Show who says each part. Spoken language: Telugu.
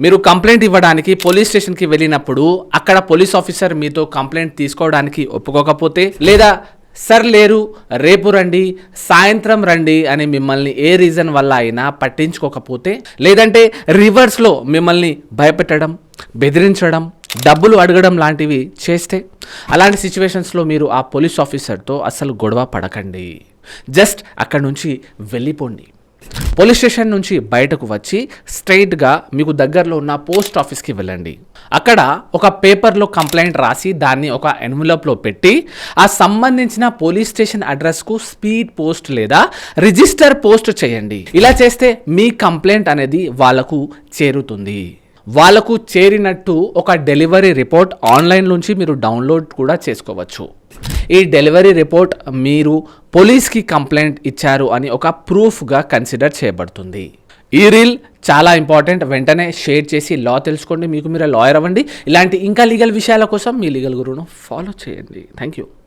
Speaker 1: మీరు కంప్లైంట్ ఇవ్వడానికి పోలీస్ స్టేషన్కి వెళ్ళినప్పుడు అక్కడ పోలీస్ ఆఫీసర్ మీతో కంప్లైంట్ తీసుకోవడానికి ఒప్పుకోకపోతే లేదా సర్ లేరు రేపు రండి సాయంత్రం రండి అని మిమ్మల్ని ఏ రీజన్ వల్ల అయినా పట్టించుకోకపోతే లేదంటే రివర్స్లో మిమ్మల్ని భయపెట్టడం బెదిరించడం డబ్బులు అడగడం లాంటివి చేస్తే అలాంటి సిచ్యువేషన్స్లో మీరు ఆ పోలీస్ ఆఫీసర్తో అసలు గొడవ పడకండి. జస్ట్ అక్కడ నుంచి వెళ్ళిపోండి. పోలీస్ స్టేషన్ నుంచి బయటకు వచ్చి స్ట్రైట్గా మీకు దగ్గరలో ఉన్న పోస్ట్ ఆఫీస్కి వెళ్ళండి. అక్కడ ఒక పేపర్లో కంప్లైంట్ రాసి దాన్ని ఒక ఎన్వలప్లో పెట్టి ఆ సంబంధించిన పోలీస్ స్టేషన్ అడ్రస్కు స్పీడ్ పోస్ట్ లేదా రిజిస్టర్ పోస్ట్ చేయండి. ఇలా చేస్తే మీ కంప్లైంట్ అనేది వాళ్ళకు చేరుతుంది. వాళ్ళకు చేరినట్టు ఒక డెలివరీ రిపోర్ట్ ఆన్లైన్ నుంచి మీరు డౌన్లోడ్ కూడా చేసుకోవచ్చు. ఈ డెలివరీ రిపోర్ట్ మీరు పోలీస్కి కంప్లైంట్ ఇచ్చారు అని ఒక ప్రూఫ్గా కన్సిడర్ చేయబడుతుంది. ఈ రీల్ చాలా ఇంపార్టెంట్. వెంటనే షేర్ చేసి లా తెలుసుకోండి. మీకు మీరు లాయర్ అవ్వండి. ఇలాంటి ఇంకా లీగల్ విషయాల కోసం మీ లీగల్ గురువును ఫాలో చేయండి. Thank you.